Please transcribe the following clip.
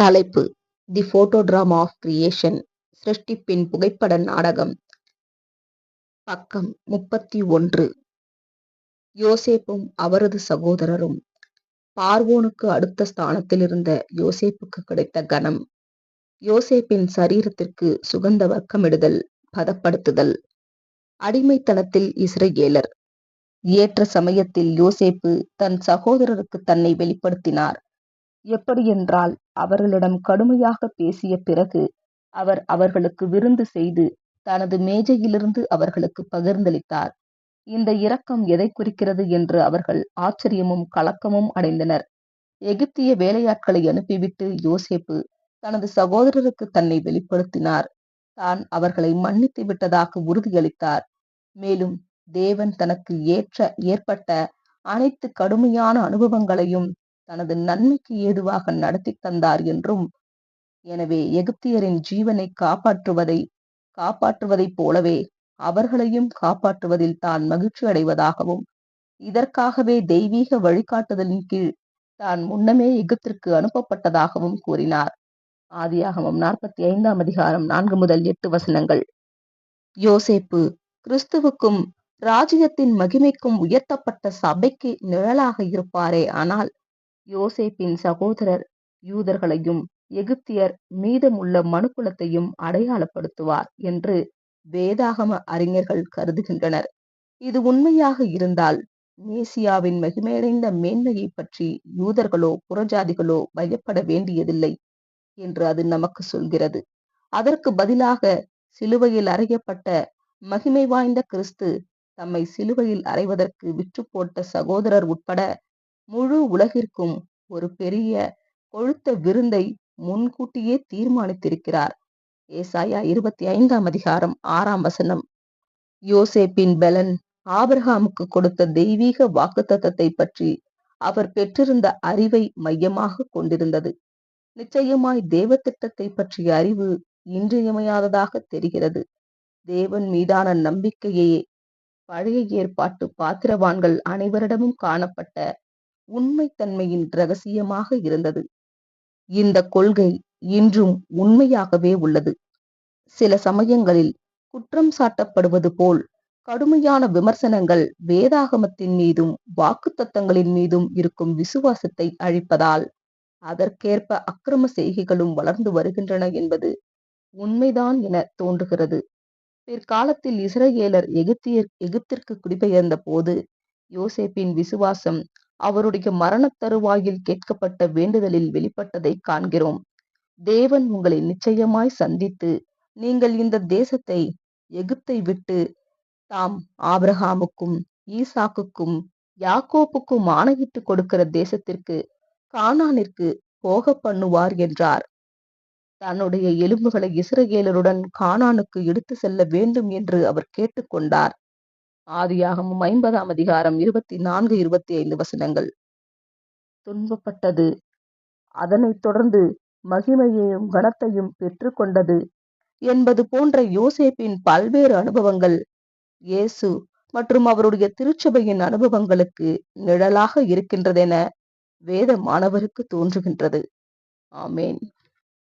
தலைப்பு. தி போட்டோடிராமா of creation சிருஷ்டிப்பின் புகைப்பட நாடகம். பக்கம் முப்பத்தி ஒன்று. யோசேப்பும் அவரது சகோதரரும் பார்வோனுக்கு அடுத்த ஸ்தானத்தில் இருந்த யோசேப்புக்கு கிடைத்த கனம் யோசேப்பின் சரீரத்திற்கு சுகந்த வர்க்கமிடுதல் பதப்படுத்துதல். அடிமைத்தனத்தில் இஸ்ரேலர் ஏற்ற சமயத்தில் யோசேப்பு தன் சகோதரருக்கு தன்னை வெளிப்படுத்தினார். எப்படியென்றால் அவர்களிடம் கடுமையாக பேசிய பிறகு அவர் அவர்களுக்கு விருந்து செய்து தனது மேஜையிலிருந்து அவர்களுக்கு பகிர்ந்தளித்தார். இந்த இரக்கம் எதை குறிக்கிறது என்று அவர்கள் ஆச்சரியமும் கலக்கமும் அடைந்தனர். எகிப்திய வேலையாட்களை அனுப்பிவிட்டு யோசேப்பு தனது சகோதரருக்கு தன்னை வெளிப்படுத்தினார். தான் அவர்களை மன்னித்து விட்டதாக உறுதியளித்தார். மேலும் தேவன் தனக்கு ஏற்ற ஏற்பட்ட அனைத்து கடுமையான அனுபவங்களையும் தனது நன்மைக்கு ஏதுவாக நடத்தி தந்தார் என்றும் எனவே எகிப்தியரின் ஜீவனை காப்பாற்றுவதை காப்பாற்றுவதைப் போலவே அவர்களையும் காப்பாற்றுவதில் தான் மகிழ்ச்சி அடைவதாகவும் இதற்காகவே தெய்வீக வழிகாட்டுதலின் கீழ் தான் முன்னமே எகிப்திற்கு அனுப்பப்பட்டதாகவும் கூறினார். ஆதியாகமம் நாற்பத்தி ஐந்தாம் அதிகாரம் நான்கு முதல் எட்டு வசனங்கள். யோசேப்பு கிறிஸ்துவுக்கும் ராஜ்யத்தின் மகிமைக்கும் உயர்த்தப்பட்ட சபைக்கு நிழலாக இருப்பாரே ஆனால் யோசேப்பின் சகோதரர் யூதர்களையும் எகிப்தியர் மீதமுள்ள மனுக்குலத்தையும் அடையாளப்படுத்துவார் என்று வேதாகம அறிஞர்கள் கருதுகின்றனர். இது உண்மையாக இருந்தால் மேசியாவின் மகிமையடைந்த மேன்மையை பற்றி யூதர்களோ புறஜாதிகளோ பயப்பட வேண்டியதில்லை என்று அது நமக்கு சொல்கிறது. அதற்கு பதிலாக சிலுவையில் அறையப்பட்ட மகிமை வாய்ந்த கிறிஸ்து தம்மை சிலுவையில் அறைவதற்கு விற்று போட்ட சகோதரர் உட்பட முழு உலகிற்கும் ஒரு பெரிய கொழுத்த விருந்தை முன்கூட்டியே தீர்மானித்திருக்கிறார். ஏசாயா இருபத்தி ஐந்தாம் அதிகாரம் ஆறாம் வசனம். யோசேப்பின் பலன் ஆபிரகாமுக்கு கொடுத்த தெய்வீக வாக்குத்தத்தை பற்றி அவர் பெற்றிருந்த அறிவை மையமாக கொண்டிருந்தது. நிச்சயமாய் தேவ திட்டத்தை பற்றிய அறிவு இன்றியமையாததாக தெரிகிறது. தேவன் மீதான நம்பிக்கையே பழைய ஏற்பாட்டு பாத்திரவான்கள் அனைவரிடமும் காணப்பட்ட உண்மைத்தன்மையின் ரகசியமாக இருந்தது. இந்த கொள்கை இன்றும் உண்மையாகவே உள்ளது. சில சமயங்களில் குற்றம் சாட்டப்படுவது போல் கடுமையான விமர்சனங்கள் வேதாகமத்தின் மீதும் வாக்குத்தத்தங்களின் மீதும் இருக்கும் விசுவாசத்தை அழிப்பதால் அதற்கேற்ப அக்கிரம செய்கைகளும் வளர்ந்து வருகின்றன என்பது உண்மைதான் என தோன்றுகிறது. பிற்காலத்தில் இஸ்ரேலர் எகிப்தியர் எகிப்திற்கு குடிபெயர்ந்த போது யோசேப்பின் விசுவாசம் அவருடைய மரணத் தருவாயில் கேட்கப்பட்ட வேண்டுதலில் வெளிப்பட்டதை காண்கிறோம். தேவன் உங்களை நிச்சயமாய் சந்தித்து நீங்கள் இந்த தேசத்தை எகிப்தை விட்டு தாம் ஆபிரகாமுக்கும் ஈசாக்குக்கும் யாக்கோப்புக்கும் ஆணையிட்டு கொடுக்கிற தேசத்திற்கு கானானிற்கு போக பண்ணுவார் என்றார். தன்னுடைய எலும்புகளை இஸ்ரகேலருடன் கானானுக்கு எடுத்து செல்ல வேண்டும் என்று அவர் கேட்டுக்கொண்டார் ஆதியாகமும் ஐம்பதாம் அதிகாரம் இருபத்தி நான்கு இருபத்தி ஐந்து வசனங்கள். துன்பப்பட்டது. அதனைத் தொடர்ந்து மகிமையையும் கனத்தையும் பெற்றுக்கொண்டது என்பது போன்ற யோசேப்பின் பல்வேறு அனுபவங்கள். இயேசு மற்றும் அவருடைய திருச்சபையின் அனுபவங்களுக்கு நிழலாக இருக்கின்றதென வேத மாணவருக்கு தோன்றுகின்றது. ஆமேன்.